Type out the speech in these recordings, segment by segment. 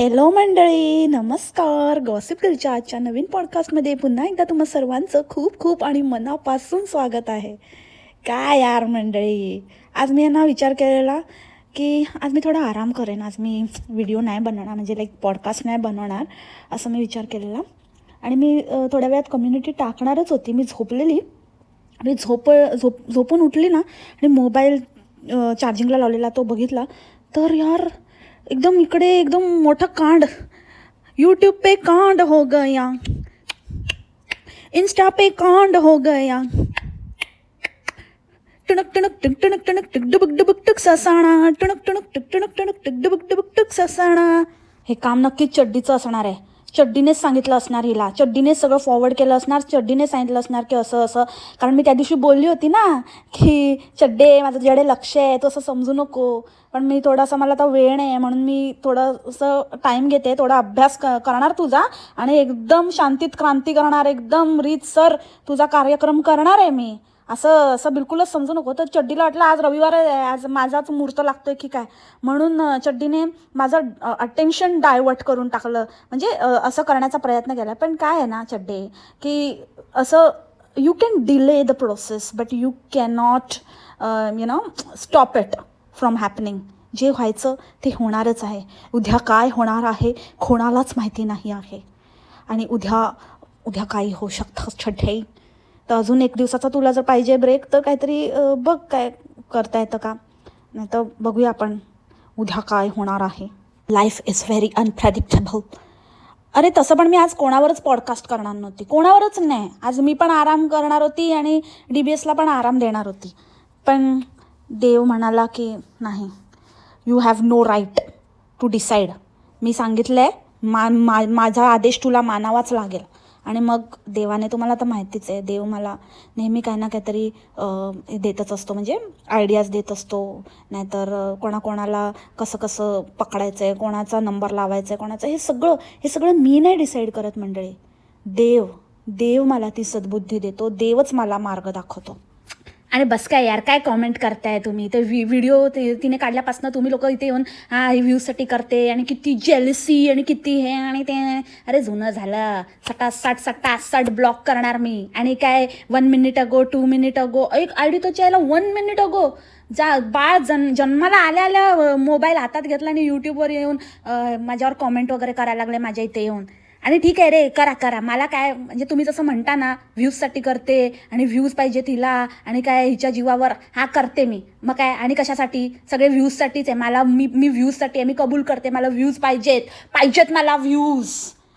Hello मंडळी नमस्कार. Gossip गर्लच्या आजच्या नवीन पॉडकास्टमध्ये पुन्हा एकदा तुम्हा सर्वांचं खूप खूप आणि मनापासून स्वागत आहे. काय यार मंडळी? आज मी यांना विचार केलेला की आज मी थोडा आराम करेन. आज मी व्हिडिओ नाही बनवणार म्हणजे लाईक पॉडकास्ट नाही बनवणार असं मी विचार केलेला. आणि मी थोड्या वेळात कम्युनिटी टाकणारच होती. मी झोपलेली. आणि झोप झोप झोपून उठली ना आणि मोबाईल चार्जिंगला लावलेला तो बघितला. तर यार एकदम इकडे एकदम मोठा कांड. यूट्यूब पे कांड हो गया. इंस्टा पे कांड हो गया. टणक टणक टिक टणक टणक टिक डुबक डुबक टुक ससाणा. टणक टणक टिक टणक टणक टिक डुबक डुबक टक ससाणा. हे काम नक्कीच चड्डीचं असणार आहे. चड्डीनेच सांगितलं असणार हिला. चड्डीनेच सगळं फॉरवर्ड केलं असणार चड्डीने सांगितलं असणार की असं असं. कारण मी त्या दिवशी बोलली होती ना की चड्डे माझं जेडे लक्ष आहे तो असं समजू नको. पण मी थोडासा मला आता वेळ नाही आहे म्हणून मी थोडंसं टाईम घेते थोडा अभ्यास क करणार तुझा. आणि एकदम शांतीत क्रांती करणार एकदम रीतसर तुझा कार्यक्रम करणार आहे मी. असं असं बिलकुलच समजू नको. तर चड्डीला वाटलं आज रविवार आहे आज माझाच मुहूर्त लागतोय की काय? म्हणून चड्डीने माझं अटेन्शन डायवर्ट करून टाकलं. म्हणजे असं करण्याचा प्रयत्न केला. पण काय आहे ना चड्डे की असं you can delay the process but you cannot you know stop it from happening जे व्हायचं ते होणारच आहे. उद्या काय होणार आहे कोणालाच माहिती नाही आहे. आणि उद्या उद्या काही होऊ शकतं छड्डे तर अजून एक दिवसाचा तुला जर पाहिजे ब्रेक तर काहीतरी बघ काय करता येतं का? नाही तर बघूया आपण उद्या काय होणार आहे. लाईफ इज व्हेरी अनप्रेडिक्टेबल अरे तसं पण मी आज कोणावरच पॉडकास्ट करणार नव्हती. कोणावरच नाही. आज मी पण आराम करणार होती आणि डी बी एसला पण आराम देणार होती. पण देव म्हणाला की नाही you have no right to decide मी सांगितलं आहे मा मा माझा आदेश तुला मानावाच लागेल. आणि मग देवाने तुम्हाला तर माहितीच आहे देव मला नेहमी काही ना काहीतरी हे देतच असतो म्हणजे आयडियाज देत असतो. नाहीतर कोणाकोणाला कसं कसं पकडायचं आहे कोणाचा नंबर लावायचा आहे कोणाचा हे सगळं हे सगळं मी नाही डिसाईड करत मंडळी. देव देव मला ती सद्बुद्धी देतो देवच मला मार्ग दाखवतो. आणि बस काय यार काय कॉमेंट करताय तुम्ही? ते व्हि व्हिडिओ ते तिने काढल्यापासून तुम्ही लोक इथे येऊन हा व्ह्यूसाठी करते आणि किती जेलसी आणि किती हे आणि ते. अरे जुनं झालं. सटासट सटासट ब्लॉक करणार मी. आणि काय one minute ago two minute ago एक आयडी तो यायला वन मिनिट अगो जा बाळ जन जन्माला आल्या आल्या मोबाईल हातात घेतला आणि यूट्यूबवर येऊन माझ्यावर कॉमेंट वगैरे करायला लागले माझ्या इथे येऊन. आणि ठीक आहे रे करा करा. मला काय म्हणजे तुम्ही जसं म्हणता ना व्ह्यूजसाठी करते आणि व्ह्यूज पाहिजे तिला आणि काय हिच्या जीवावर हा करते मी. मग काय आणि कशासाठी? सगळे व्ह्यूजसाठीच आहे. मला मी मी व्ह्यूजसाठी आहे. मी कबूल करते. मला व्ह्यूज पाहिजेत. पाहिजेत मला व्ह्यूज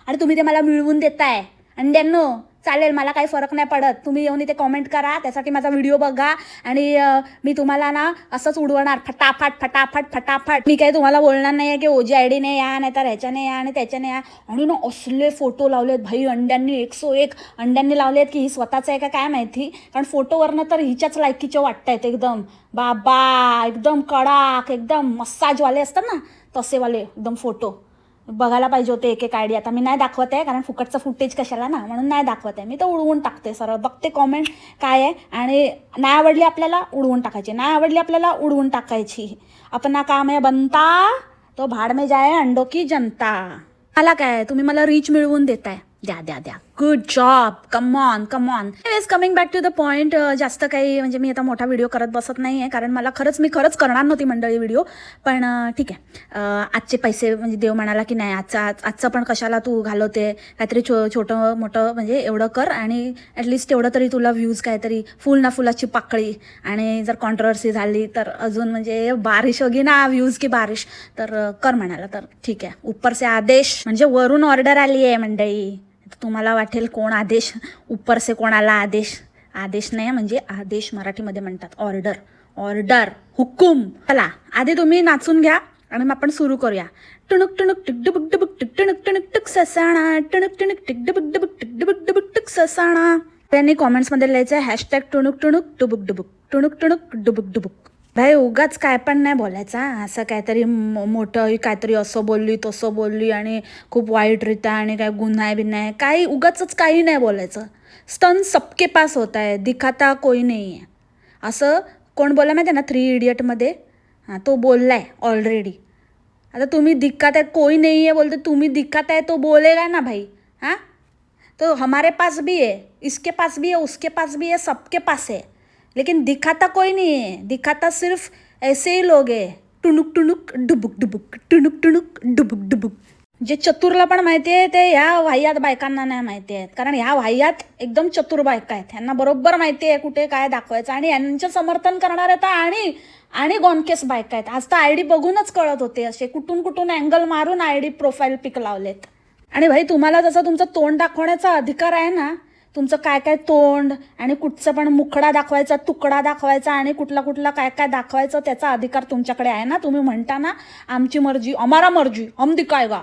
आणि तुम्ही ते मला मिळवून देताय. आणि त्यांना चालेल मला काही फरक नाही पडत. तुम्ही येऊन इथे कॉमेंट करा त्यासाठी माझा व्हिडिओ बघा आणि मी तुम्हाला ना असंच उडवणार. फटाफट फटाफट फटाफट. मी काही तुम्हाला बोलणार नाही आहे की ओजी आय डीने या नाही तर ह्याच्याने या आणि त्याच्याने या. आणि ना असले फोटो लावलेत भाई अंड्यांनी एकसो एक. अंड्यांनी लावलेत की ही स्वतःचं आहे का काय माहिती? कारण फोटोवरनं तर हिच्याच लायकीचे वाटतायत एकदम. बाबा एकदम कडाक एकदम मसाजवाले असतात ना तसेवाले एकदम फोटो बघायला पाहिजे होते एक एक आयडी आता मी नाही दाखवत आहे कारण फुकटचं फुटेज कशाला ना? म्हणून नाही दाखवत आहे. मी तर उडवून टाकते सरळ. बघते कॉमेंट काय आहे. आणि नाही आवडली आपल्याला उडवून टाकायची. नाही आवडली आपल्याला उडवून टाकायची. अपना काम आहे बनता तो भाड में जाय अंडो की जनता. मला काय तुम्ही मला रीच मिळवून देताय. द्या द्या द्या. Good job come on come on is coming back to the point जास्त काही म्हणजे मी आता मोठा व्हिडिओ करत बसत नाही आहे कारण मला खरंच मी खरंच करणार नव्हती मंडळी व्हिडिओ पण ठीक आहे. आजचे पैसे म्हणजे देव म्हणाला की नाही आजचा आज- आजचं पण कशाला तू घालवते? काहीतरी छो छोटं मोठं म्हणजे एवढं कर आणि ॲटलिस्ट तेवढं तरी तुला व्ह्यूज काहीतरी फुल ना फुलाची पाकळी. आणि जर कॉन्ट्रवर्सी झाली तर अजून म्हणजे बारिश होगी ना व्ह्यूज की बारिश. तर कर म्हणाला. तर ठीक आहे. उपरसे आदेश म्हणजे वरून ऑर्डर आली आहे मंडळी. तुम्हाला वाटेल कोण आदेश उपरसे कोणाला आदेश? आदेश नाही म्हणजे आदेश मराठीमध्ये म्हणतात. ऑर्डर ऑर्डर हुकुम. चला आधी तुम्ही नाचून घ्या आणि मग आपण सुरू करूया. टुणुक टणुक टिकडबुक डबुक टिक टणुक टणुक टक ससाणा. टणक टणक टिकडबुक डबुक टिकडबुक डबुक टक ससाणा. त्यांनी कॉमेंट्समध्ये लिहायचं आहे हॅशटॅग टुणुक टुणुक डुबुक डुबुक. टुणुक टुणुक डुबुक डुबुक. भाई उगाच काय पण नाही बोलायचा असं काहीतरी मो- मोठं काहीतरी असं बोलली तसं बोलली आणि खूप वाईटरित्या आणि काय गुन्हा बिन्हा आहे. काही उगाचच काही नाही बोलायचं. स्तन सबके पास होत आहे दिखाता कोई नाही आहे असं कोण बोला माहिती आहे ना थ्री इडियटमध्ये हां तो बोलला आहे ऑलरेडी आता तुम्ही दिक्कत आहे कोई नाही आहे बोलते तुम्ही दिक्कत आहे तो बोलेगा ना भाई हाँ? तो हमारे पास भी है इसके पास भी है उसके पास भी है सबके पास है. लेकिन दिखाता कोई नहीं है। दिखाता सिर्फ ऐसे ही लोग है। टुणुक टुणुक डुबुक डुबुक टुणुक टुणुक डुबुक डुबुक। जे चतुरला पण माहिती आहे ते ह्या वाह्यात बायकांना नाही माहिती आहेत. कारण ह्या वाह्यात एकदम चतुर बायका आहेत. ह्यांना बरोबर माहिती आहे कुठे काय दाखवायचं. आणि यांचं समर्थन करणारे तर आणि आणि गॉनकेस बायका आहेत. आज तर आय डी बघूनच कळत होते असे. कुठून कुठून अँगल मारून आय डी प्रोफाईल पिक लावलेत आणि भाई तुम्हाला जसं तुमचं तोंड दाखवण्याचा अधिकार आहे ना तुमचं काय काय तोंड आणि कुठचं पण मुखडा दाखवायचा तुकडा दाखवायचा आणि कुठला कुठला काय काय दाखवायचं त्याचा अधिकार तुमच्याकडे आहे ना? तुम्ही म्हणता ना आमची मर्जी अमारा मर्जी हम दिखाएगा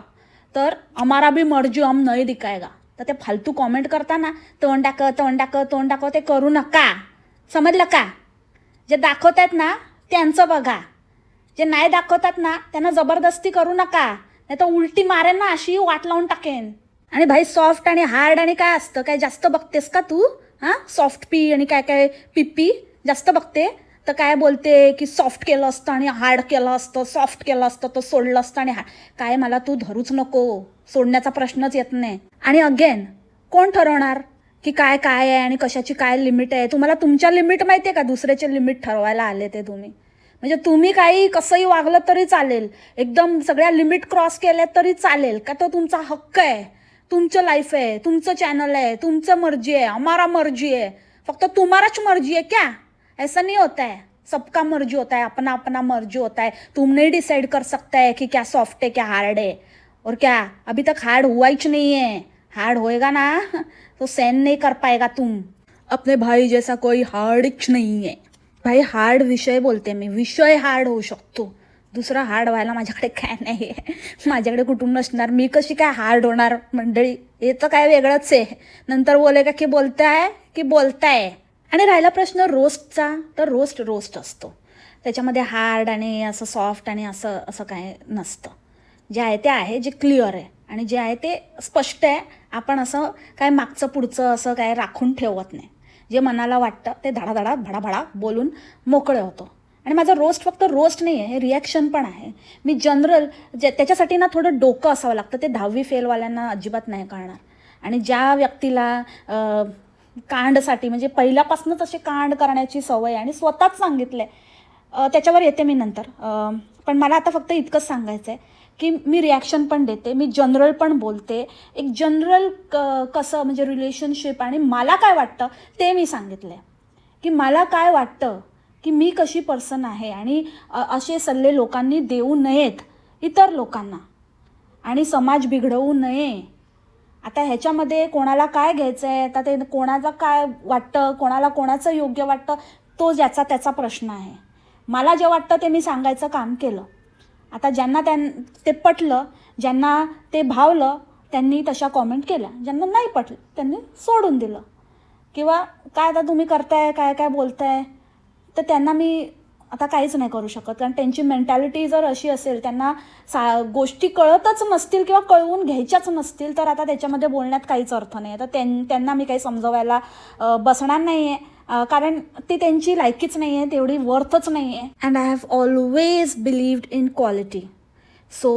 तर अमारा बी मर्जी हम नाही दिखायगा. तर ते फालतू कॉमेंट करताना तोंड दाखव तोंड दाखव तोंड दाखव ते करू नका. समजलं का? जे दाखवत आहेत ना त्यांचं बघा. जे नाही दाखवतात ना त्यांना जबरदस्ती करू नका. नाही तर उलटी मारेन ना अशी वाट लावून टाकेन. आणि भाई सॉफ्ट आणि हार्ड आणि काय असतं? काय जास्त बघतेस का तू? हां? सॉफ्ट पी आणि काय काय पिप्पी जास्त बघते? तर काय बोलते की सॉफ्ट केलं असतं आणि हार्ड केलं असतं सॉफ्ट केलं असतं तर सोडलं असतं आणि हा काय मला तू धरूच नको. सोडण्याचा प्रश्नच येत नाही. आणि अगेन कोण ठरवणार की काय काय आहे आणि कशाची काय लिमिट आहे? तुम्हाला तुमच्या लिमिट माहिती आहे का? दुसऱ्याचे लिमिट ठरवायला आले ते तुम्ही. म्हणजे तुम्ही काही कसंही वागलं तरी चालेल. एकदम सगळ्या लिमिट क्रॉस केल्या तरी चालेल का? तो तुमचा हक्क आहे. तुमचं लाईफ आहे तुमचं चॅनल आहे तुमचं मर्जी है हमारा मर्जी है फक्त तुम्हाराच मर्जी है क्या? ऐसा नहीं होता है सबका मर्जी होता है अपना अपना मर्जी होता है तुम नहीं डिसाइड कर सकता है कि क्या सॉफ्ट है क्या हार्ड है. और क्या? अभी तक हार्ड हुआ ही नहीं है. हार्ड होएगा ना? तो सहन नहीं कर पाएगा तुम. अपने भाई जैसा कोई हार्ड नहीं है. भाई हार्ड विषय बोलते मी विषय हार्ड होऊ शकतो दुसरा हार्ड व्हायला माझ्याकडे काय नाही आहे माझ्याकडे कुटुंब नसणार. मी कशी काय हार्ड होणार? मंडळी हे तर काय वेगळंच आहे. नंतर बोले का की बोलताय की बोलताय. आणि राहिला प्रश्न रोस्टचा तर रोस्ट रोस्ट असतो. त्याच्यामध्ये हार्ड आणि असं सॉफ्ट आणि असं असं काय नसतं. जे आहे ते आहे जे क्लिअर आहे. आणि जे आहे ते स्पष्ट आहे. आपण असं काय मागचं पुढचं असं काय राखून ठेवत नाही. जे मनाला वाटतं ते धडाधडा भडाभडा बोलून मोकळे होतो. आणि माझं रोस्ट फक्त रोस्ट नाही आहे हे रिॲक्शन पण आहे. मी जनरल जे त्याच्यासाठी ना थोडं डोकं असावं लागतं. ते दहावी फेलवाल्यांना अजिबात नाही कळणार आणि ज्या व्यक्तीला कांडसाठी म्हणजे पहिल्यापासूनच असे कांड करण्याची सवय आणि स्वतःच सांगितलं आहे त्याच्यावर येते मी नंतर. पण मला आता फक्त इतकंच सांगायचं आहे की मी रिॲक्शन पण देते मी जनरल पण बोलते. एक जनरल क कसं म्हणजे रिलेशनशिप आणि मला काय वाटतं ते मी सांगितलं आहे की मला काय वाटतं की मी कशी पर्सन आहे आणि असे सल्ले लोकांनी देऊ नयेत इतर लोकांना. आणि समाज बिघडवू नये. आता ह्याच्यामध्ये कोणाला काय घ्यायचं आहे आता ते कोणाचं काय वाटतं? कोणाला कोणाचं योग्य वाटतं? तो ज्याचा त्याचा प्रश्न आहे. मला जे वाटतं ते मी सांगायचं काम केलं. आता ज्यांना त्यां ते पटलं ज्यांना ते भावलं त्यांनी तशा कॉमेंट केल्या. ज्यांना नाही पटलं त्यांनी सोडून दिलं. किंवा काय आता तुम्ही करताय काय काय बोलताय? तर त्यांना मी आता काहीच नाही करू शकत. कारण त्यांची मेंटॅलिटी जर अशी असेल त्यांना सा गोष्टी कळतच नसतील किंवा कळवून घ्यायच्याच नसतील तर आता त्याच्यामध्ये बोलण्यात काहीच अर्थ नाही तर त्यां त्यांना मी काही समजवायला बसणार नाही आहे कारण ती त्यांची लायकीच नाही आहे तेवढी वर्थच नाही आहे and I have always believed in quality so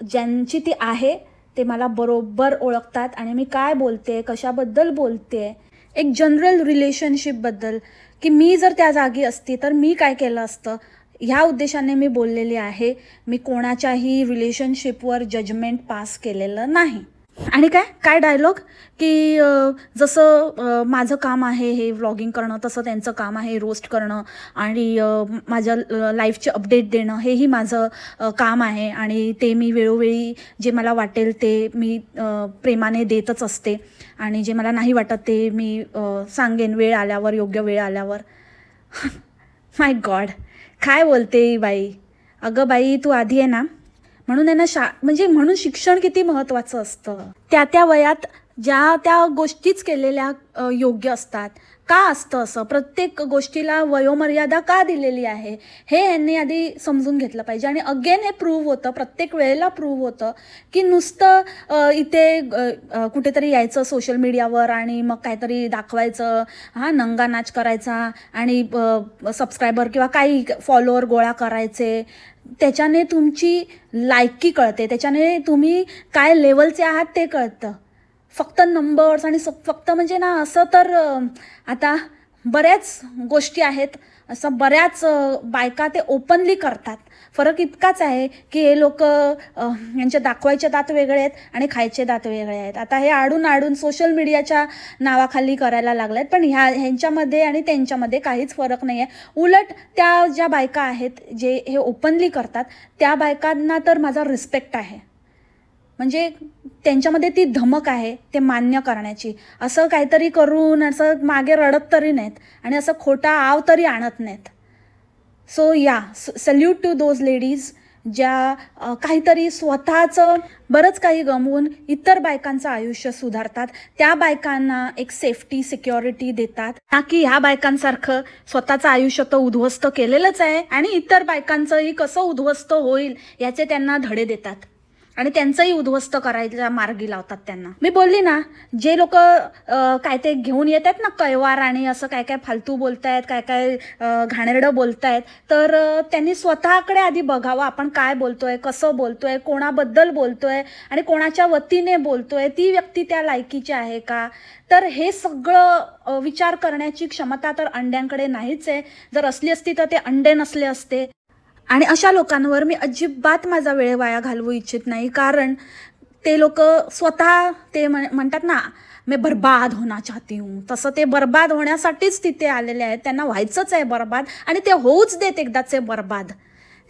ज्यांची ती आहे ते मला बरोबर ओळखतात. आणि मी काय बोलते कशाबद्दल बोलते एक जनरल रिलेशनशिपबद्दल की मी जर त्या जागी असती तर मी काय केलं असतं? ह्या उद्देशाने मी बोललेली आहे मी कोणाच्याही रिलेशनशिपवर जजमेंट पास केलेलं नाही. आणि काय? काय डायलॉग की जसं माझं काम आहे हे व्लॉगिंग करणं तसं त्यांचं काम आहे रोस्ट करणं आणि माझ्या लाईफचे अपडेट देणं हेही माझं काम आहे आणि ते मी वेळोवेळी जे मला वाटेल ते मी प्रेमाने देतच असते आणि जे मला नाही वाटत ते मी सांगेन वेळ आल्यावर योग्य वेळ आल्यावर. माय गॉड काय बोलते बाई? अगं बाई तू आधी आहे ना. म्हणून त्यांना शा म्हणजे म्हणून शिक्षण किती महत्त्वाचं असतं. त्या त्या वयात ज्या त्या गोष्टीच केलेल्या योग्य असतात. का असतं असं? प्रत्येक गोष्टीला वयोमर्यादा का दिलेली आहे? हे यांनी आधी समजून घेतलं पाहिजे. आणि अगेन हे प्रूव्ह होतं प्रत्येक वेळेला प्रूव्ह होतं की नुसतं इथे कुठेतरी यायचं सोशल मीडियावर आणि मग काहीतरी दाखवायचं हां नंगा नाच करायचा आणि सबस्क्रायबर किंवा काही फॉलोअर गोळा करायचे. त्याच्याने तुमची लायकी कळते. त्याच्याने तुम्ही काय लेवलचे आहात ते कळतं. फक्त नंबर्स आणि स- फक्त म्हणजे ना असं तर आता बऱ्याच गोष्टी आहेत. असं बऱ्याच बायका ते ओपनली करतात. फरक इतकाच आहे की हे लोक यांचे दाखवायचे दात वेगळे आहेत आणि खायचे दात वेगळे आहेत. आता हे आडून आडून सोशल मीडियाच्या नावाखाली करायला लागले आहेत पण ह्या ह्यांच्यामध्ये आणि त्यांच्यामध्ये काहीच फरक नाही आहे उलट त्या ज्या बायका आहेत जे हे ओपनली करतात त्या बायकांना तर माझा रिस्पेक्ट आहे. म्हणजे त्यांच्यामध्ये ती धमक आहे ते मान्य करण्याची. असं काहीतरी करून असं मागे रडत तरी नाहीत आणि असं खोटा आव तरी आणत नाहीत. सो या सल्यूट टू दोज लेडीज ज्या काहीतरी स्वतःचं बरंच काही गमवून इतर बायकांचं आयुष्य सुधारतात. त्या बायकांना एक सेफ्टी सिक्युरिटी देतात. ना की ह्या बायकांसारखं स्वतःचं आयुष्य तर उद्ध्वस्त केलेलंच आहे आणि इतर बायकांचंही कसं उद्ध्वस्त होईल याचे त्यांना धडे देतात. आणि त्यांचंही उद्ध्वस्त करायला मार्गी लावतात त्यांना. मी बोलली ना जे लोक काय ते घेऊन येत आहेत ना कैवार आणि असं काय काय फालतू बोलतायत काय काय घाणेरडं बोलतायत तर त्यांनी स्वतःकडे आधी बघावं आपण काय बोलतोय कसं बोलतोय कोणाबद्दल बोलतोय आणि कोणाच्या वतीने बोलतोय ती व्यक्ती त्या लायकीची आहे का? तर हे सगळं विचार करण्याची क्षमता तर अंड्यांकडे नाहीच आहे. जर असली असती तर ते अंडे नसले असते. आणि अशा लोकांवर मी अजिबात माझा वेळ वाया घालवू इच्छित नाही. कारण ते लोक स्वतः ते म्हण म्हणतात ना मैं बर्बाद होना चाहती हूँ. तसं ते बर्बाद होण्यासाठीच तिथे आलेले आहेत. त्यांना व्हायचंच आहे बर्बाद आणि ते होऊच देत एकदाचे बर्बाद.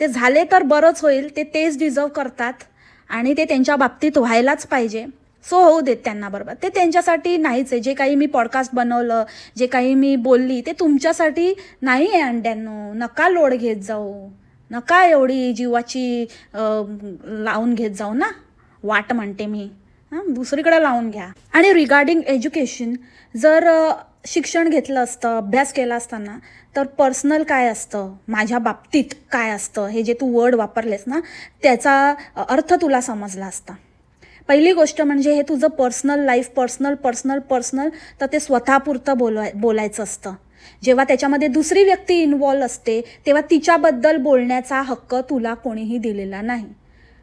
ते झाले तर बरंच होईल ते तेच डिझर्व करतात आणि ते त्यांच्या बाबतीत व्हायलाच पाहिजे. सो होऊ देत त्यांना बरोबर ते त्यांच्यासाठी नाहीच आहे. जे काही मी पॉडकास्ट बनवलं जे काही मी बोलली ते तुमच्यासाठी नाही आहे अंड्यांनो. नका लोड घेत जाऊ. नका एवढी जीवाची लावून घेत जाऊ ना? वाट म्हणते मी. हां दुसरीकडे लावून घ्या. आणि रिगार्डिंग एज्युकेशन जर शिक्षण घेतलं असतं अभ्यास केला असताना तर पर्सनल काय असतं? माझ्या बाबतीत काय असतं? हे जे तू वर्ड वापरलेस ना त्याचा अर्थ तुला समजला असता. पहिली गोष्ट म्हणजे हे तुझं personal life personal personal personal तर ते स्वतःपुरतं बोलवाय बोलायचं असतं. जेव्हा त्याच्यामध्ये दुसरी व्यक्ती इन्वॉल्व असते तेव्हा तिच्याबद्दल बोलण्याचा हक्क तुला कोणीही दिलेला नाही.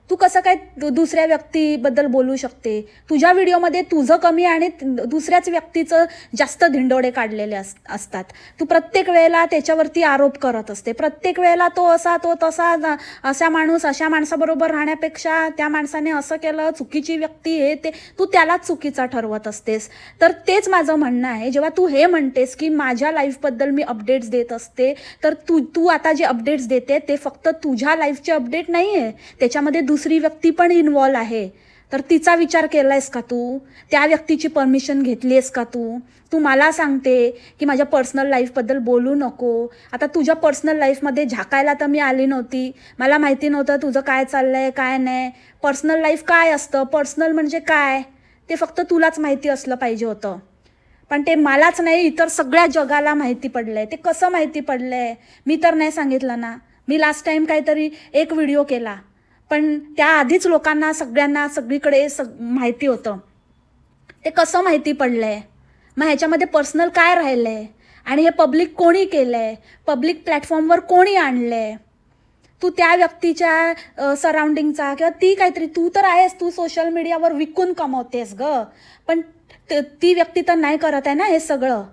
तू कसं काय दुसऱ्या व्यक्तीबद्दल बोलू शकते? तुझ्या व्हिडिओमध्ये तुझं कमी आणि दुसऱ्याच व्यक्तीचं जास्त धिंडोडे काढलेले अस असतात. तू प्रत्येक वेळेला त्याच्यावरती आरोप करत असते. प्रत्येक वेळेला तो असा तो तसा असा माणूस अशा माणसाबरोबर राहण्यापेक्षा त्या माणसाने असं केलं चुकीची व्यक्ती हे ते तू त्यालाच चुकीचा ठरवत असतेस. तर तेच माझं म्हणणं आहे. जेव्हा तू हे म्हणतेस की माझ्या लाईफबद्दल मी अपडेट्स देत असते तर तू तू आता जे अपडेट्स देते ते फक्त तुझ्या लाईफचे अपडेट नाही आहे त्याच्यामध्ये दुसरी व्यक्ती पण इन्वॉल्व आहे. तर तिचा विचार केला आहेस का तू? त्या व्यक्तीची परमिशन घेतली आहेस का तू? तू मला सांगते की माझ्या पर्सनल लाईफबद्दल बोलू नको. आता तुझ्या पर्सनल लाईफमध्ये झाकायला तर मी आली नव्हती. मला माहिती नव्हतं तुझं काय चाललं आहे काय नाही. पर्सनल लाईफ काय असतं? पर्सनल म्हणजे काय? ते फक्त तुलाच माहिती असलं पाहिजे होतं. पण ते मलाच नाही इतर सगळ्या जगाला माहिती पडलं आहे ते कसं माहिती पडलं आहे मी तर नाही सांगितलं ना. मी लास्ट टाइम काहीतरी एक व्हिडिओ केला. पण त्याआधीच लोकांना सगळ्यांना सगळीकडे सग माहिती होतं. ते कसं माहिती पडलं आहे मग ह्याच्यामध्ये पर्सनल काय राहिलं आहे आणि हे पब्लिक कोणी केलं आहे पब्लिक प्लॅटफॉर्मवर कोणी आणलं आहे तू त्या व्यक्तीच्या सराउंडिंगचा किंवा ती काहीतरी तू तर आहेस तू सोशल मीडियावर विकून कमवतेस ग. पण ती व्यक्ती तर नाही करत आहे ना हे सगळं.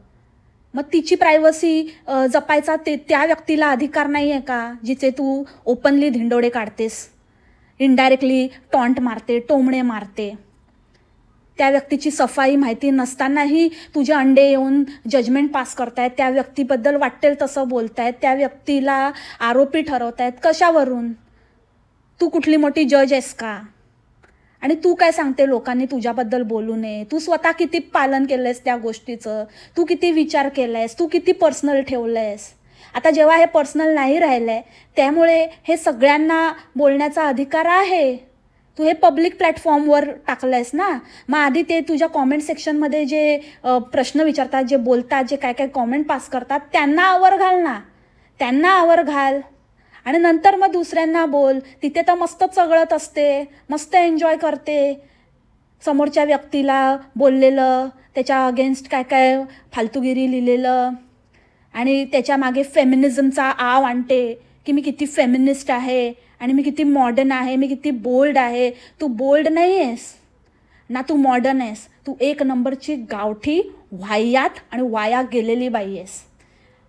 मग तिची प्रायव्हसी जपायचा ते त्या व्यक्तीला अधिकार नाही आहे का जिचे तू ओपनली धिंडोडे काढतेस? इनडायरेक्टली टॉन्ट मारते टोमणे मारते. त्या व्यक्तीची सफाई माहिती नसतानाही तुझे अंडे येऊन जजमेंट पास करतायत त्या व्यक्तीबद्दल वाटेल तसं बोलतायत त्या व्यक्तीला आरोपी ठरवतायत कशावरून? तू कुठली मोठी जज आहेस का? आणि तू काय सांगते लोकांनी तुझ्याबद्दल बोलू नये? तू स्वतः किती पालन केलंयस त्या गोष्टीचं? तू किती विचार केलायस? तू किती पर्सनल ठेवलंयस? आता जेव्हा हे पर्सनल नाही राहिलंय त्यामुळे हे सगळ्यांना बोलण्याचा अधिकार आहे. तू हे पब्लिक प्लॅटफॉर्मवर टाकलं आहेस ना? मग आधी ते तुझ्या कॉमेंट सेक्शनमध्ये जे प्रश्न विचारतात जे बोलतात जे काय काय कॉमेंट पास करतात त्यांना आवर घाल ना. त्यांना आवर घाल. आणि नंतर मग दुसऱ्यांना बोल. तिथे तर मस्त चगळत असते मस्त एन्जॉय करते. समोरच्या व्यक्तीला बोललेलं त्याच्या अगेन्स्ट काय काय फालतूगिरी लिहिलेलं. आणि त्याच्यामागे फेमिनिझमचा आव आणते की मी किती फेमिनिस्ट आहे आणि मी किती मॉडर्न आहे मी किती बोल्ड आहे. तू बोल्ड नाही आहेस ना तू मॉडर्न आहेस. तू एक नंबरची गावठी वाह्यात आणि वाया गेलेली बाई आहेस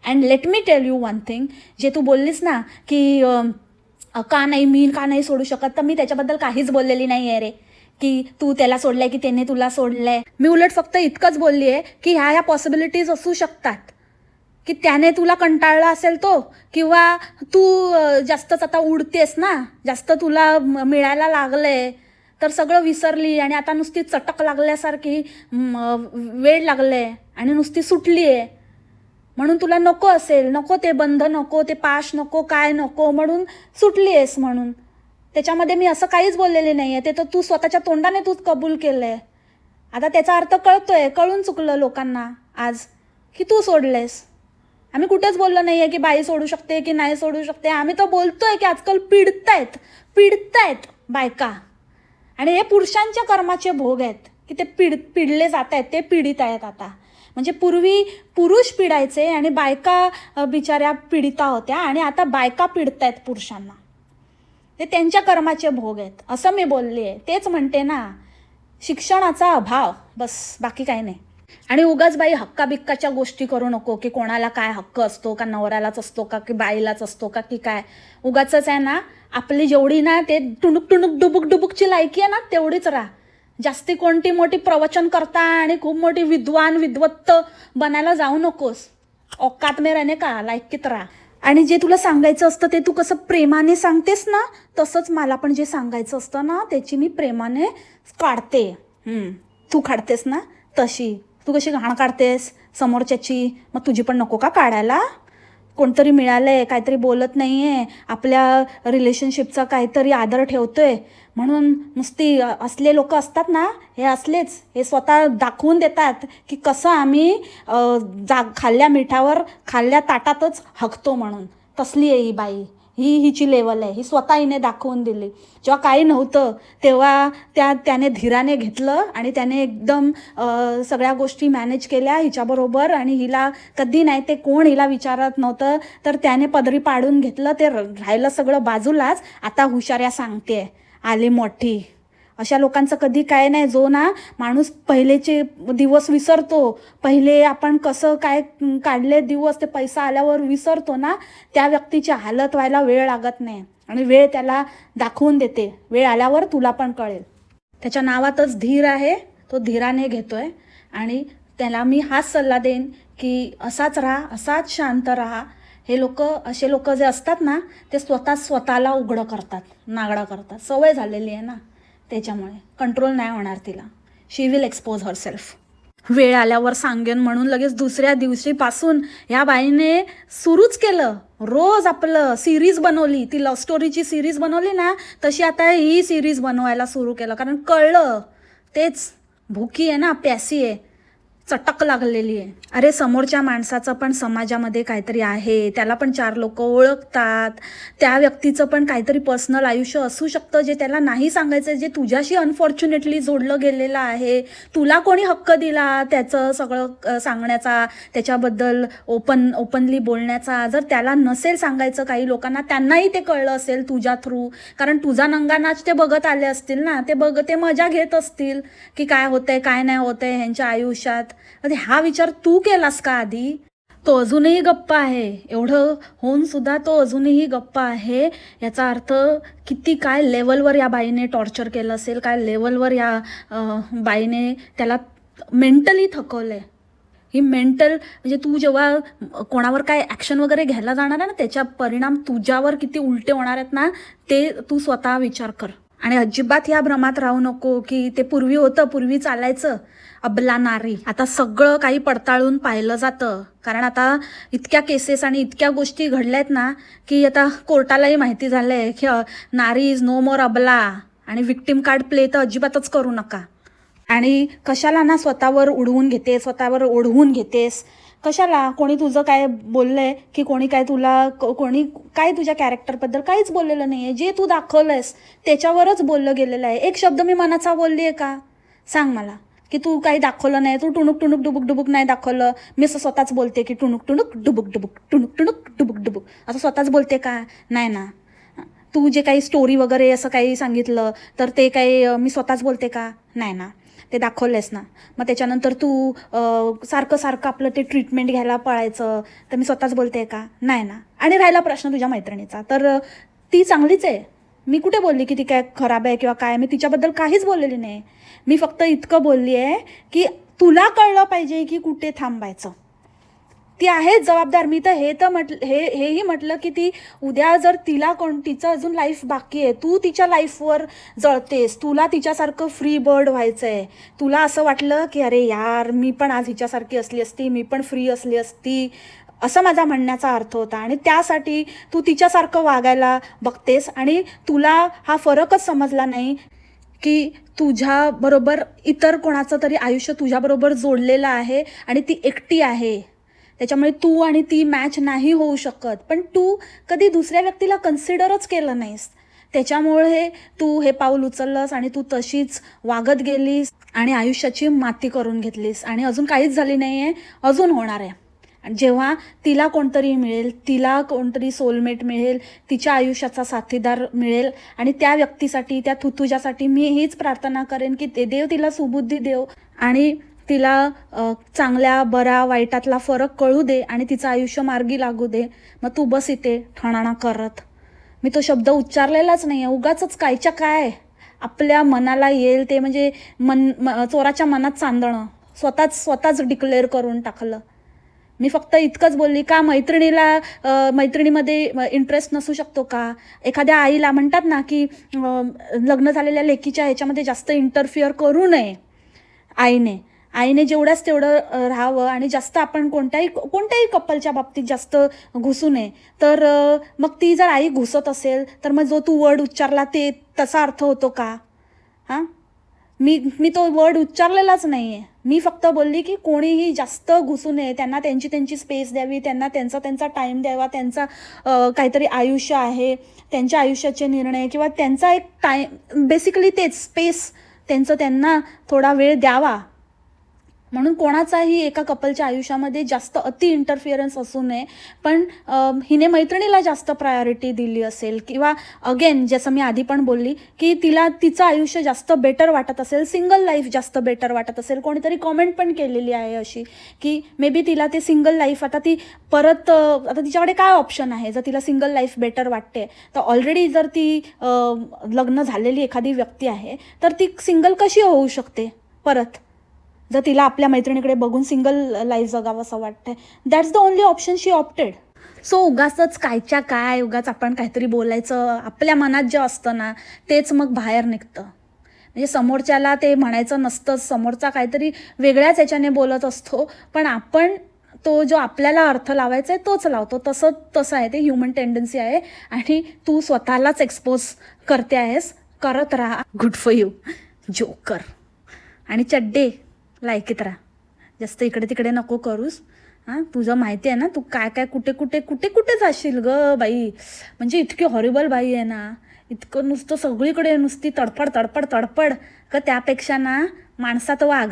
and let me tell you one thing जे तू बोललीस ना की का नाही मी का नाही सोडू शकत तर मी त्याच्याबद्दल काहीच बोललेली नाही आहे रे. की तू त्याला सोडलंय की त्याने तुला सोडलंय. मी उलट फक्त इतकंच बोलली आहे की ह्या ह्या पॉसिबिलिटीज असू शकतात. की त्याने तुला कंटाळला असेल तो किंवा तू जास्तच आता उडतेस ना जास्त तुला मिळायला मिळायला लागलंय तर सगळं विसरली आणि आता नुसती चटक लागल्यासारखी वेळ लागले आणि नुसती सुटली आहे म्हणून तुला नको असेल नको ते बंध नको ते पाश नको काय नको म्हणून सुटली आहेस म्हणून. त्याच्यामध्ये मी असं काहीच बोललेले नाही आहे ते तर तू स्वतःच्या तोंडाने तूच कबूल केलं आहे आता त्याचा अर्थ कळतोय कळून चुकलं लोकांना आज की तू सोडलेस. आम्ही कुठेच बोललो नाही आहे की बाई सोडू शकते की नाही सोडू शकते. आम्ही तर बोलतोय की आजकाल पिडतायत पिडतायत बायका. आणि हे पुरुषांच्या कर्माचे भोग आहेत की ते पिड पिडले जात आहेत ते पीडित आहेत आता. म्हणजे पूर्वी पुरुष पिडायचे आणि बायका बिचाऱ्या पीडिता होत्या आणि आता बायका पिडतायत पुरुषांना. ते त्यांच्या कर्माचे भोग आहेत. असं मी बोलली आहे तेच म्हणते ना शिक्षणाचा अभाव. बस बाकी काही नाही. आणि उगाच बाई हक्काबिक्काच्या गोष्टी करू नको की कोणाला काय हक्क असतो का नवऱ्यालाच असतो का की बाईलाच असतो का की काय. उगाच आहे ना आपली जेवढी ना ते टुणूक टुणूक डुबुक डुबुकची लायकी आहे ना तेवढीच राहा. जास्ती कोणती मोठी प्रवचन करता आणि खूप मोठी विद्वान विद्वत्त बनायला जाऊ नकोस. औकात मे रहने का लायकीत राहा. आणि जे तुला सांगायचं असतं ते तू कसं प्रेमाने सांगतेस ना तसंच मला पण जे सांगायचं असतं ना त्याची मी प्रेमाने काढते. तू काढतेस ना तशी. तू कशी घाण काढतेस? समोरच्याची. मग तुझी पण नको का काढायला? कोणतरी मिळालंय काहीतरी बोलत नाही आहे आपल्या रिलेशनशिपचा काहीतरी आदर ठेवतोय. म्हणून नुसती असले लोक असतात ना हे असलेच हे स्वतः दाखवून देतात की कसं आम्ही जा खाल्ल्या मिठावर खाल्ल्या ताटातच हकतो म्हणून. तसली आहे ही बाई. ही हिची लेवल आहे. ही स्वतः हिने दाखवून दिली. जेव्हा काही नव्हतं तेव्हा त्या त्याने धीराने घेतलं आणि त्याने एकदम सगळ्या गोष्टी मॅनेज केल्या हिच्याबरोबर आणि हिला कधी नाही ते कोण हिला विचारत नव्हतं तर त्याने पदरी पाडून घेतलं. ते राहिलं सगळं बाजूलाच. आता हुशाऱ्या सांगते आली मोठी. अशा लोकांचं कधी काय नाही. जो ना माणूस पहिलेचे दिवस विसरतो पहिले आपण कसं काय काढले दिवस ते पैसा आल्यावर विसरतो ना त्या व्यक्तीची हालत व्हायला वेळ लागत नाही. आणि वेळ त्याला दाखवून देते. वेळ आल्यावर तुला पण कळेल. त्याच्या नावातच धीर आहे. तो धीराने घेतोय. आणि त्याला मी हाच सल्ला देईन की असाच राहा असाच शांत राहा. हे लोक असे लोक जे असतात ना ते स्वतः स्वतःला उघडं करतात नागडा करतात. सवय झालेली आहे ना. त्याच्यामुळे. कंट्रोल नाही होणार तिला. She will expose herself वेळ आल्यावर सांगेन म्हणून लगेच दुसऱ्या दिवशीपासून ह्या बाईने सुरूच केलं. रोज आपलं सिरीज बनवली. ती लव्ह स्टोरीची सिरीज बनवली ना तशी आता ही सिरीज बनवायला सुरू केलं. कारण कळलं. तेच. भुकी आहे ना प्यासी आहे. चटक लागलेली आहे. अरे समोरच्या माणसाचं पण समाजामध्ये काहीतरी आहे. त्याला पण चार लोक ओळखतात. त्या व्यक्तीचं पण काहीतरी पर्सनल आयुष्य असू शकतं जे त्याला नाही सांगायचं जे तुझ्याशी अनफॉर्च्युनेटली जोडलं गेलेलं आहे. तुला कोणी हक्क दिला त्याचं सगळं सांगण्याचा त्याच्याबद्दल ओपन ओपनली बोलण्याचा? जर त्याला नसेल सांगायचं काही लोकांना त्यांनाही ते कळलं असेल तुझ्या थ्रू कारण तुझा नंगा नाच ते बघत आले असतील ना ते बघ ते मजा घेत असतील की काय होतंय काय नाही होतंय ह्यांच्या आयुष्यात. म्हणजे हा विचार तू केलास का आधी? तो अजूनही गप्पा आहे. एवढं होऊन सुद्धा तो अजूनही गप्पा आहे. याचा अर्थ किती काय लेवलवर या बाईने टॉर्चर केलं असेल काय लेवलवर या बाईने त्याला मेंटली थकवलंय. ही मेंटल म्हणजे तू जेव्हा कोणावर काय ॲक्शन वगैरे घ्यायला जाणार आहे ना त्याच्या परिणाम तुझ्यावर किती उलटे होणार आहेत ना ते तू स्वतः विचार कर. आणि अजिबात या भ्रमात राहू नको की ते पूर्वी होतं पूर्वी चालायचं. अबला नारी. आता सगळं काही पडताळून पाहिलं जातं. कारण आता इतक्या केसेस आणि इतक्या गोष्टी घडल्या आहेत ना की आता कोर्टालाही माहिती झालं आहे की नारी इज नो मोर अबला. आणि विक्टिम कार्ड प्ले तर अजिबातच करू नका. आणि कशाला ना स्वतःवर उडवून घेते स्वतःवर ओढवून घेतेस. कशाला? कोणी तुझं काय बोललंय की कोणी काय तुला कोणी काय तुझ्या कॅरेक्टरबद्दल काहीच बोललेलं नाही आहे जे तू दाखवलंयस त्याच्यावरच बोललं गेलेलं आहे. एक शब्द मी मनाचा बोलली आहे का? सांग मला. की तू काही दाखवलं नाही तू टुणूक टुणूक डुबुक डुबुक नाही दाखवलं. मी असं स्वतःच बोलते की टुणूक टुणूक डुबुक डुबुक टुणूक टुणूक डुबुक डुबुक. असं स्वतःच बोलते का? नाही ना. तू जे काही स्टोरी वगैरे असं काही सांगितलं तर ते काही मी स्वतःच बोलते का? नाही ना. ते दाखवलेस ना. मग त्याच्यानंतर तू सारखं सारखं आपलं ते ट्रीटमेंट घ्यायला पळायचं. तर मी स्वतःच बोलते का? नाही ना. आणि राहिला प्रश्न तुझ्या मैत्रिणीचा. तर ती चांगलीच आहे. मी कुठे बोलली की ती काय खराब आहे किंवा काय? मी तिच्याबद्दल काहीच बोललेली नाही. मी फक्त इतकं बोलली आहे की तुला कळलं पाहिजे की कुठे थांबायचं. ती आहेच जबाबदार. मी तर हे तर म्हटलं हे हेही म्हटलं की ती उद्या जर तिला कोण तिचं अजून लाईफ बाकी आहे तू तिच्या लाईफवर जळतेस. तुला तिच्यासारखं फ्री बर्ड व्हायचं आहे तुला असं वाटलं की अरे यार मी पण आज हिच्यासारखी असली असती मी पण फ्री असली असती असं माझा म्हणण्याचा अर्थ होता. आणि त्यासाठी तू तिच्यासारखं वागायला बघतेस आणि तुला हा फरकच समजला नाही की तुझ्याबरोबर इतर कोणाचं तरी आयुष्य तुझ्याबरोबर जोडलेलं आहे आणि ती एकटी आहे. त्याच्यामुळे तू आणि ती मॅच नाही होऊ शकत. पण तू कधी दुसऱ्या व्यक्तीला कन्सिडरच केलं नाहीस. त्याच्यामुळे तू हे पाऊल उचललंस आणि तू तशीच वागत गेलीस आणि आयुष्याची माती करून घेतलीस. आणि अजून काहीच झाली नाही आहे अजून होणार आहे. आणि जेव्हा तिला कोणतरी मिळेल तिला कोणतरी सोलमेट मिळेल तिच्या आयुष्याचा साथीदार मिळेल आणि त्या व्यक्तीसाठी त्या थुतुजासाठी मी हीच प्रार्थना करेन की ते देव तिला सुबुद्धी देव. आणि तिला चांगल्या बऱ्या वाईटातला फरक कळू दे आणि तिचं आयुष्य मार्गी लागू दे. मग तू बस इथे ठणाणा करत. मी तो शब्द उच्चारलेलाच नाही आहे उगाच कायच्या काय? आपल्या मनाला येईल ते म्हणजे मन म- चोराच्या मनात चांदणं. स्वतःच स्वतःच डिक्लेअर करून टाकलं. मी फक्त इतकंच बोलली का मैत्रिणीला मैत्रिणीमध्ये इंटरेस्ट नसू शकतो का? एखाद्या आईला म्हणतात ना की लग्न झालेल्या लेकीच्या ह्याच्यामध्ये जास्त इंटरफिअर करू नये आईने. आईने जेवढ्याच तेवढं राहावं आणि जास्त आपण कोणत्याही कोणत्याही कपलच्या बाबतीत जास्त घुसू नये. तर मग ती जर आई घुसत असेल तर मग जो तू वर्ड उच्चारला ते तसा अर्थ होतो का? हां? मी मी तो वर्ड उच्चारलेलाच नाही आहे मी फक्त बोलली की कोणीही जास्त घुसू नये. त्यांना त्यांची त्यांची स्पेस द्यावी त्यांना त्यांचा त्यांचा टाईम द्यावा त्यांचा काहीतरी आयुष्य आहे त्यांच्या आयुष्याचे निर्णय किंवा त्यांचा एक टाईम बेसिकली तेच स्पेस त्यांचं त्यांना थोडा वेळ द्यावा. म्हणून कोणाचाही एका कपलच्या आयुष्यामध्ये जास्त अति इंटरफिअरन्स असू नये. पण हिने मैत्रिणीला जास्त प्रायोरिटी दिली असेल किंवा अगेन जसं मी आधी पण बोलली की तिला तिचं आयुष्य जास्त बेटर वाटत असेल सिंगल लाईफ जास्त बेटर वाटत असेल. कोणीतरी कॉमेंट पण केलेली आहे अशी की मे बी तिला ते सिंगल लाईफ आता ती परत आता तिच्याकडे काय ऑप्शन आहे? जर तिला सिंगल लाईफ बेटर वाटते तर ऑलरेडी जर ती लग्न झालेली एखादी व्यक्ती आहे तर ती सिंगल कशी होऊ शकते? परत. जर तिला आपल्या मैत्रिणीकडे बघून सिंगल लाईफ जगावं असं वाटतंय that's the only option she opted so उगाचच कायच्या काय उगाच आपण काहीतरी बोलायचं आपल्या मनात जे असतं ना तेच मग बाहेर निघतं. म्हणजे समोरच्याला ते म्हणायचं नसतं समोरचा काहीतरी वेगळ्याच याच्याने बोलत असतो पण आपण तो जो आपल्याला अर्थ लावायचा आहे तोच लावतो. तसं तसं आहे ते ह्युमन टेंडन्सी आहे आणि तू स्वतःलाच एक्सपोज करते आहेस करत राहा. गुड फॉर यू जोकर आणि चड्डे. लायकीत राहा. जास्त इकडे तिकडे नको करूस. हां तुझं माहिती आहे ना तू काय काय कुठे कुठे कुठे कुठे जाशील ग बाई. म्हणजे इतकी हॉरिबल बाई आहे ना. इतकं नुसतं सगळीकडे नुसती तडफड तडफड तडफड. का त्यापेक्षा ना माणसात वाघ.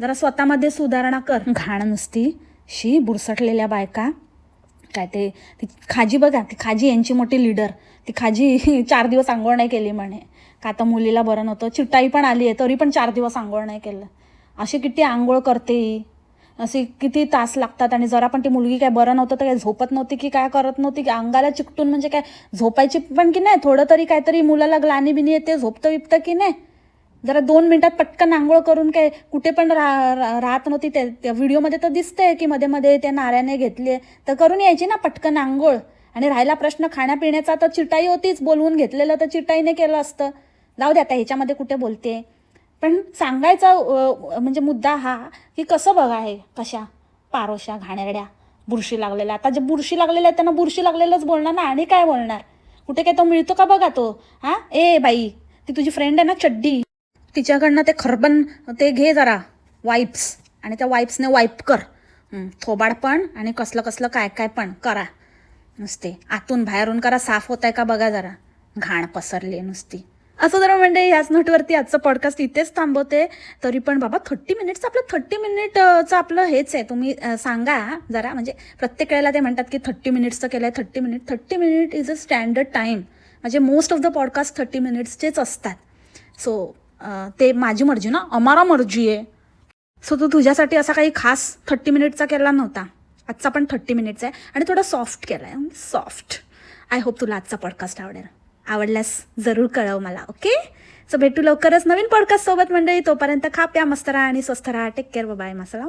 जरा स्वतःमध्ये सुधारणा कर. घाण नुसती. शी बुरसटलेल्या बायका. काय ते ती खाजी बघा ती खाजी यांची मोठी लीडर ती खाजी चार दिवस आंघोळ नाही केली म्हणे. का आता मुलीला बरं नव्हतं. चिटाई पण आली आहे तरी पण चार दिवस आंघोळ नाही केलं. अशी किती आंघोळ करते. असे किती तास लागतात आणि जरा पण ती मुलगी काय बरं नव्हतं तर काय झोपत नव्हती की काय करत नव्हती. की अंगाला चिकटून म्हणजे काय झोपायची पण की नाही थोडं तरी काहीतरी मुलाला ग्लानी बिनी येते झोपतं विपतं की नाही. जरा दोन मिनटात पटकन आंघोळ करून काय कुठे पण रा राहत नव्हती. ते त्या व्हिडिओमध्ये तर दिसतंय की मध्ये मध्ये त्या नाऱ्याने घेतली. तर करून यायची ना पटकन आंघोळ. आणि राहिला प्रश्न खाण्यापिण्याचा तर चिटाई होतीच बोलवून घेतलेलं तर चिटाईने केलं असतं. जाऊ दे आता ह्याच्यामध्ये कुठे बोलते. पण सांगायचा म्हणजे मुद्दा हा की कसं बघा हे कशा पारोशा घाणेरड्या बुरशी लागलेल्या. आता जे बुरशी लागलेल्या आहेत त्यांना बुरशी लागलेलंच बोलणार ना आणि काय बोलणार? कुठे काय तो मिळतो का बघा तो? हा? ए बाई ती तुझी फ्रेंड आहे ना चड्डी. तिच्याकडनं ते खरबन ते घे जरा वाईप्स आणि त्या वाईप्सने वाईप कर. थोबाड पण आणि कसलं कसलं काय काय पण करा. नुसते. आतून बाहेरून करा साफ होत आहे का बघा जरा. घाण पसरली नुसती. असं जरा म्हणजे ह्याच नोटवरती आजचं पॉडकास्ट इथेच थांबवते. तरी पण बाबा थर्टी मिनिट्स आपलं थर्टी मिनिटचं आपलं हेच आहे. तुम्ही सांगा जरा. म्हणजे प्रत्येक वेळेला ते म्हणतात की थर्टी मिनिट्सचं केलं आहे thirty minute thirty minute is a standard time म्हणजे most of the podcast thirty मिनिट्सचेच असतात. सो ते माझी मर्जी ना? अमारा मर्जी आहे. सो तू तुझ्यासाठी असा काही खास थर्टी मिनिटचा केला नव्हता. आजचा पण थर्टी मिनिट्स आहे. आणि थोडा सॉफ्ट केला आहे सॉफ्ट आय होप तुला आजचा पॉडकास्ट आवडेल. आवडल्यास जरूर कळव मला ओके सो भेटू लवकरच नवीन पॉडकास्ट सोबत मंडळी. तोपर्यंत खा प्या मस्त राहा आणि स्वस्त राहा. टेक केअर बाय मसाला